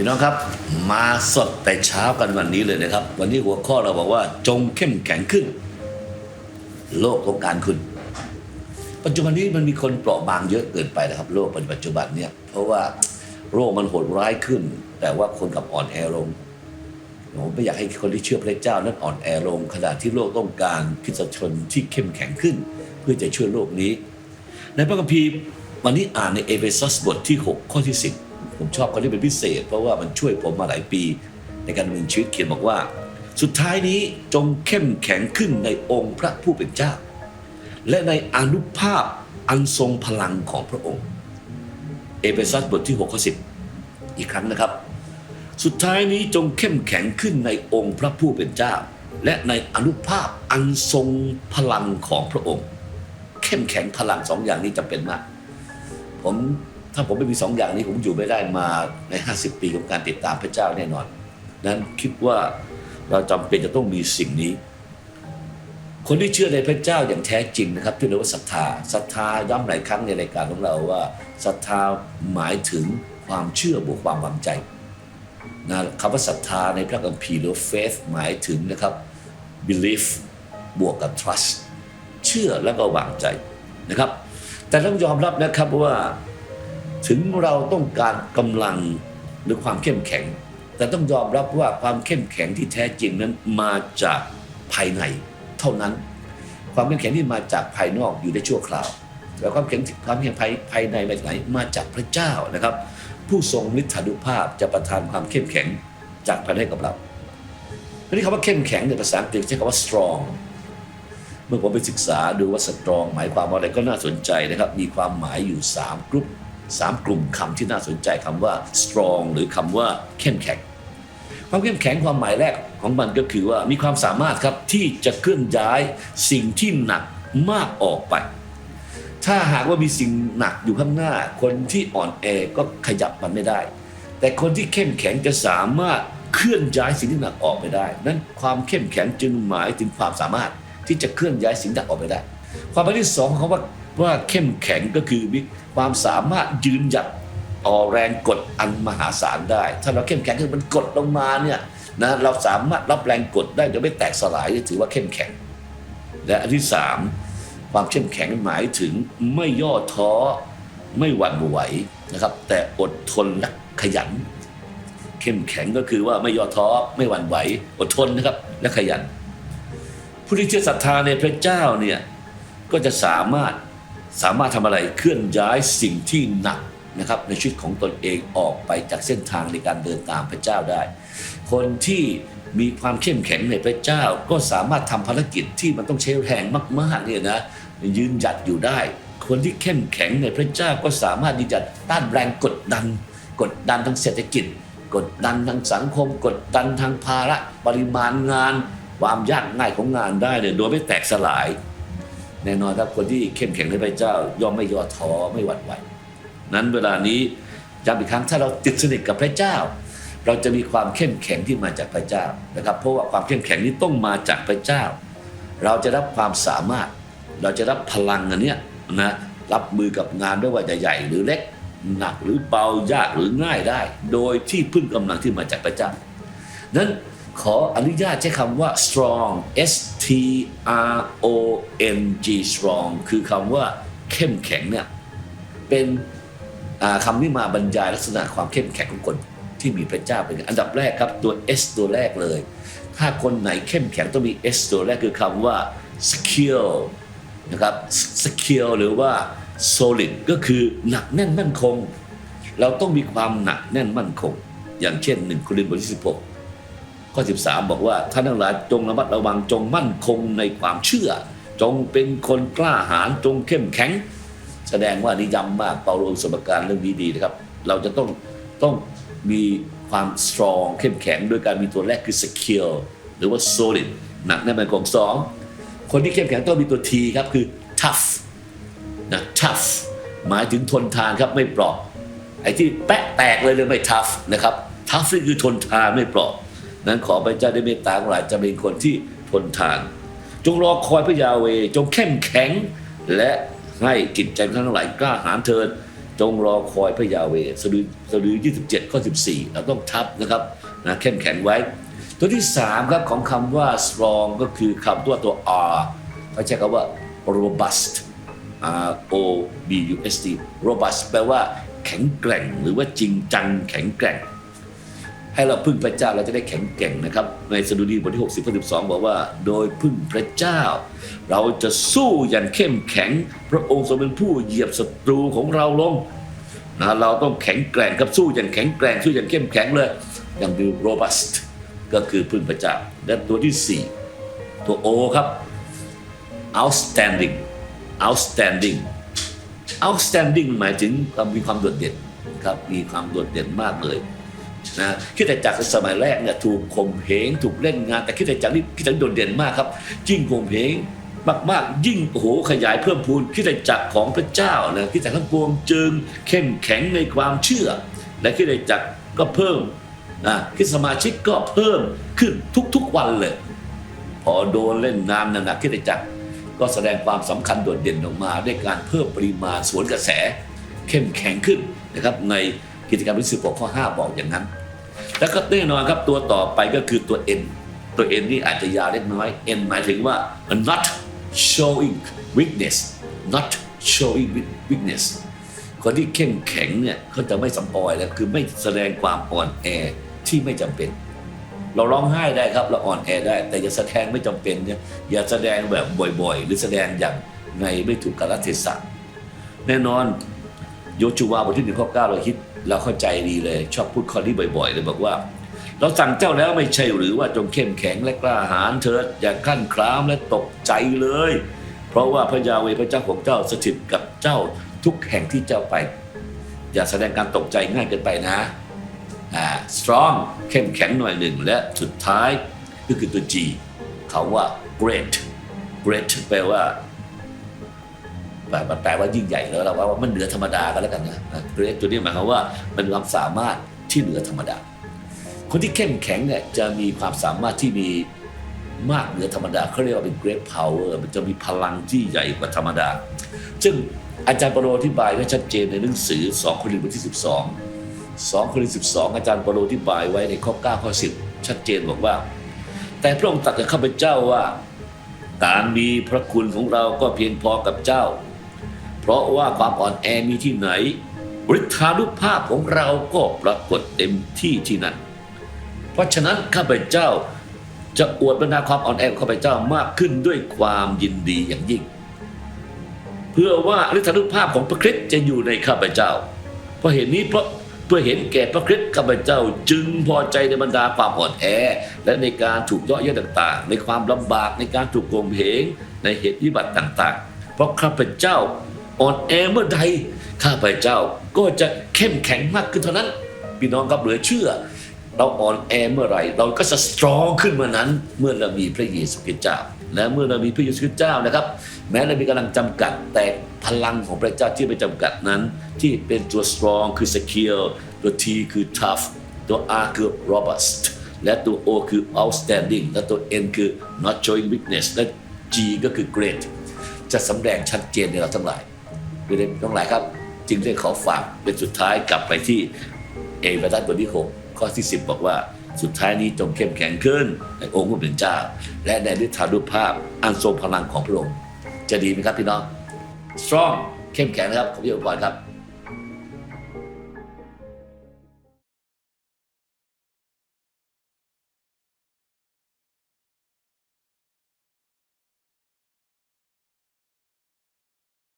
พี่น้องครับมาสดแต่เช้ากันวันนี้เลยนะครับ วันนี้หัวข้อเราบอกว่าจงเข้มแข็งขึ้น โลกต้องการคุณ ปัจจุบันนี้มันมีคนเปราะบางเยอะเกินไปนะครับ โลกปัจจุบันเนี่ยเพราะว่าโรคมันโหดร้ายขึ้น แต่ว่าคนกับอ่อนแอลงผมไม่อยากให้คนที่เชื่อพระเจ้านั้นอ่อนแอลงขณะที่โลกต้องการคริสตชนที่เข้มแข็งขึ้น เพื่อจะช่วยโลกนี้ ในพระคัมภีร์วันนี้อ่านในเอเฟซัสบทที่ 6 ข้อที่ 10 ผมชอบข้อที่เป็นพิเศษ เพราะว่ามันช่วยผมมาหลายปี ในการดำเนินชีวิตเขียนบอกว่า สุดท้ายนี้จงเข้มแข็งขึ้นในองค์พระผู้เป็นเจ้า และในอนุภาพอันทรงพลังของพระองค์ เอเฟซัสบทที่6ข้อ10 อีกครั้งนะครับ สุดท้ายนี้จงเข้มแข็งขึ้นในองค์พระผู้เป็นเจ้า และในอนุภาพอันทรงพลังของพระองค์ เข้มแข็งพลังสองอย่างนี้จำเป็นมาก ผม ถ้าผมไม่มีสองอย่างนี้ผมอยู่ไม่ได้มาใน 50 ปีของการติดตามพระเจ้าแน่นอน นั้นคิดว่าเราจำเป็นจะต้องมีสิ่งนี้ คนที่เชื่อในพระเจ้าอย่างแท้จริงนะครับที่เรียกว่าศรัทธาศรัทธาย้ำหลายครั้งในรายการของเราว่าศรัทธาหมายถึงความเชื่อบวกความวางใจนะคำว่าศรัทธาในพระคัมภีร์หรือ faith หมายถึงนะครับ belief บวกกับ trust เชื่อแล้วก็วางใจนะครับ แต่ต้องยอมรับนะครับว่า ถึงเราต้องการกำลังหรือความเข้มแข็ง แต่ต้องยอมรับว่าความเข้มแข็งที่แท้จริงนั้นมาจากภายใน เท่านั้น ความเข้มแข็งที่มาจากภายนอกอยู่ได้ชั่วคราวแต่ความเข้มความเข้มภายภายในมาจากไหนมาจากพระเจ้านะครับ ผู้ทรงฤทธานุภาพจะประทานความเข้มแข็งจากภายในกับเราทีนี้คำว่าเข้มแข็งในภาษาอังกฤษใช้คำว่า strong เมื่อผมไปศึกษาดูว่า strong หมายความว่าอะไรก็น่าสนใจนะครับ มีความหมายอยู่ 3 กลุ่ม 3 กลุ่มคำที่น่าสนใจคำว่า strong หรือคำว่าเข้มแข็ง ความเข้มแข็งความหมายแรกของมันก็คือว่ามีความสามารถครับที่จะเคลื่อนย้ายสิ่งที่หนักมากออกไป ถ้าหากว่ามีสิ่งหนักอยู่ข้างหน้า คนที่อ่อนแอก็ขยับมันไม่ได้ แต่คนที่เข้มแข็งจะสามารถเคลื่อนย้ายสิ่งที่หนักออกไปได้ นั้นความเข้มแข็งจึงหมายถึงความสามารถที่จะเคลื่อนย้ายสิ่งหนักออกไปได้ ความหมายที่สองของเขาว่า ว่าเข้มแข็งก็คือมีความสามารถยืนหยัดต่อแรงกดอันมหาศาลได้ ถ้าเราเข้มแข็งคือมันกดลงมาเนี่ยนะเราสามารถรับแรงกดได้โดยไม่แตกสลายถือว่าเข้มแข็ง และอันที่สามความเข้มแข็งหมายถึงไม่ย่อท้อไม่หวั่นไหวนะครับ แต่อดทนและขยัน เข้มแข็งก็คือว่าไม่ย่อท้อไม่หวั่นไหว อดทนนะครับและขยัน ผู้ที่เชื่อศรัทธาในพระเจ้าเนี่ยก็จะสามารถ สามารถทำอะไรเคลื่อนย้ายสิ่งที่หนักนะครับในชีวิตของตนเองออกไปจากเส้นทางในการเดินตามพระเจ้าได้ คนที่มีความเข้มแข็งในพระเจ้าก็สามารถทำภารกิจที่มันต้องใช้แรงมากๆเนี่ยนะยืนหยัดอยู่ได้ คนที่เข้มแข็งในพระเจ้าก็สามารถยืนหยัดต้านแรงกดดัน กดดันทางเศรษฐกิจ กดดันทางสังคม กดดันทางภาระปริมาณงาน ความยากง่ายของงานได้เนี่ยโดยไม่แตกสลาย แน่นอนครับคนที่เข้มแข็งในพระเจ้าย่อมไม่ย่อท้อไม่หวั่นไหว นั้นเวลานี้ย้ำอีกครั้งถ้าเราติดสนิทกับพระเจ้า เราจะมีความเข้มแข็งที่มาจากพระเจ้านะครับ เพราะว่าความเข้มแข็งนี้ต้องมาจากพระเจ้า เราจะรับความสามารถ เราจะรับพลังอันเนี้ยนะรับมือกับงานไม่ว่าจะใหญ่หรือเล็กหนักหรือเบายากหรือง่ายได้ โดยที่พึ่งกำลังที่มาจากพระเจ้านั้น ขออนุญาตใช้คำว่า strong S T R O N G strong คือคำว่าเข้มแข็งเนี่ยเป็นคำที่มาบรรยายลักษณะความเข้มแข็งของคนที่มีพระเจ้าเป็นอันดับแรกครับตัว S ตัวแรกเลย ถ้าคนไหนเข้มแข็งต้องมี S ตัวแรกคือคำว่า secure นะครับ secure หรือว่า solid ก็คือหนักแน่นมั่นคง เราต้องมีความหนักแน่นมั่นคง อย่างเช่น1โครินธ์บทที่16 ข้อ 13 บอกว่าท่านทั้งหลายจงระมัดระวังจงมั่นคงในความเชื่อ จงเป็นคนกล้าหาญจงเข้มแข็ง แสดงว่านิยำมากเปาโลสมการเรื่องนี้ดีนะครับ เราจะต้องต้องมีความ strong เข้มแข็งด้วยการมีตัวแรกคือ secure หรือว่า solid หนักแน่นมั่นคงสองคนที่เข้มแข็งต้องมีตัว T ครับคือ tough นะ tough หมายถึงทนทานครับไม่เปราะไอ้ที่แปะแตกเลยเลยไม่ tough นะครับ tough นี่คือทนทานไม่เปราะ นั้นขอพระเจ้าได้เมตตาของเราจะเป็นคนที่ทนทาน จงรอคอยพระยาเวห์จงเข้มแข็ง และให้จิตใจทั้งหลายกล้าหาญเถิดจงรอคอยพระยาเวห์สดุสดุ27ข้อ14เราต้องทับนะครับนะเข้มแข็งไว้ ตัวที่3ครับของคำว่า strong ก็คือคำตัวตัว R เขาใช้คำว่า robust R O B U S T robust แปลว่าแข็งแกร่งหรือว่าจริงจังแข็งแกร่ง ให้เราพึ่งพระเจ้าเราจะได้แข็งแกร่งนะครับ ในสดุดีบทที่ 60ข้อ12 บอกว่า โดยพึ่งพระเจ้า เราจะสู้อย่างเข้มแข็ง พระองค์ทรงเป็นผู้เหยียบศัตรูของเราลงนะเราต้องแข็งแกร่งครับสู้อย่างแข็งแกร่งสู้อย่างเข้มแข็งเลยอย่างดู robust ก็คือพึ่งพระเจ้าและตัวที่ 4 ตัว O ครับ outstanding outstanding outstanding หมายถึงมีความโดดเด่นครับมีความโดดเด่นมากเลย นะคิดแต่จักรสมัยแรกเนี่ยถูกข่มเหงถูกเล่นงาน แต่คิดแต่จักรนี่คิดแต่จักโดดเด่นมากครับยิ่งข่มเหงมากๆ ยิ่งโอ้โหขยายเพิ่มพูนคิดแต่จักรของพระเจ้านะคิดแต่ทั้งปวงจึงเข้มแข็งในความเชื่อ และคิดแต่จักรก็เพิ่มนะคิดสมาชิกก็เพิ่มขึ้นทุกๆวันเลยพอโดนเล่นงานหนักๆคิดแต่จักรก็แสดงความสำคัญโดดเด่นออกมาด้วยการเพิ่มปริมาณสวนกระแส เข้มแข็งขึ้นนะครับในกิจกรรมที่16ข้อ 5 บอกอย่างนั้น แล้วก็แน่นอนครับตัวต่อไปก็คือตัว N ตัว N นี่อาจจะยาวเล็กน้อย N หมายถึงว่า not showing weakness not showing weakness คนที่เข้มแข็งเนี่ยเขาจะไม่สำออยแล้วคือไม่แสดงความอ่อนแอที่ไม่จำเป็น เราร้องไห้ได้ครับเราอ่อนแอได้ แต่อย่าแสดงไม่จำเป็นเนี่ยอย่าแสดงแบบบ่อยๆ หรือแสดงอย่างในไม่ถูกกาลเทศะแน่นอนโยชูวาบทที่หนึ่งข้อเก้าเราคิด เราเข้าใจดีเลย ชอบพูดข้อนี้บ่อยๆเลยบอกว่า เราสั่งเจ้าแล้วไม่ใช่หรือว่าจงเข้มแข็งและกล้าหาญเถิดอย่าขั้นครามและตกใจเลย เพราะว่าพระยาเวพระเจ้าของเจ้าสถิตกับเจ้าทุกแห่งที่เจ้าไป อย่าแสดงการตกใจง่ายเกินไปนะอ่า strong เข้มแข็งหน่อยหนึ่งและสุดท้ายก็คือตัว G เขาว่า great great แปลว่า แปลแปลว่ายิ่งใหญ่แล้วเราว่ามันเหนือธรรมดาก็แล้วกันนะอ่า great ตัวนี้หมายความว่าเป็นความสามารถที่เหนือธรรมดา คนที่เข้มแข็งเนี่ยจะมีความสามารถที่มีมากเหนือธรรมดาเขาเรียกว่าเป็น great power มันจะมีพลังที่ใหญ่กว่าธรรมดา ซึ่งอาจารย์ปรโรอธิบายไว้ชัดเจนในหนังสือ2คนรินธ์บทที่ 12 2คนรินธ์12 อาจารย์ปรโรอธิบายไว้ในข้อ9ข้อ10 ชัดเจนบอกว่า แต่พระองค์ตรัสกับข้าพเจ้าว่า การมีพระคุณของเราก็เพียงพอกับเจ้า เพราะว่าความอ่อนแอมีที่ไหนฤทธานุภาพของเราก็ปรากฏเต็มที่ที่นั่น เพราะฉะนั้นข้าพเจ้าจะอวดบรรดาความอ่อนแอของข้าพเจ้ามากขึ้นด้วยความยินดีอย่างยิ่ง เพื่อว่าฤทธานุภาพของพระคริสต์จะอยู่ในข้าพเจ้า เพราะเหตุนี้เพราะเพื่อเห็นแก่พระคริสต์ข้าพเจ้าจึงพอใจในบรรดาความอ่อนแอ และในการถูกเย่อเย้ยต่างๆ ในความลำบากในการถูกโกงเหงในเหตุวิบัติต่างๆ เพราะข้าพเจ้า อ่อนแอเมื่อใดข้าพเจ้าก็จะเข้มแข็งมากขึ้นเท่านั้น พี่น้องครับเหลือเชื่อ เราอ่อนแอเมื่อไหร่ เราก็จะสตรองขึ้นเมื่อนั้น เมื่อเรามีพระเยซูคริสต์เจ้าและเมื่อเรามีพระเยซูคริสต์เจ้านะครับ แม้เรามีกำลังจำกัดแต่พลังของพระเจ้าที่ไม่จำกัดนั้น ที่เป็นตัว strong คือ secure ตัว T คือ tough ตัว R คือ robust และตัว O คือ outstanding และตัว N คือ not showing weakness และ G ก็คือ great จะสำแดงชัดเจนในเราทั้งหลาย อยู่ในน้องหลายครับ จึงได้ขอฝากเป็นสุดท้ายกลับไปที่เอเวอร์ตันบทที่6ข้อที่ 10 บอกว่าสุดท้ายนี้จงเข้มแข็งขึ้นในองค์พระผู้เป็นเจ้า และในฤทธานุภาพอันทรงพลังของพระองค์จะดีไหมครับพี่น้อง strong เข้มแข็งนะครับขอบคุณครับ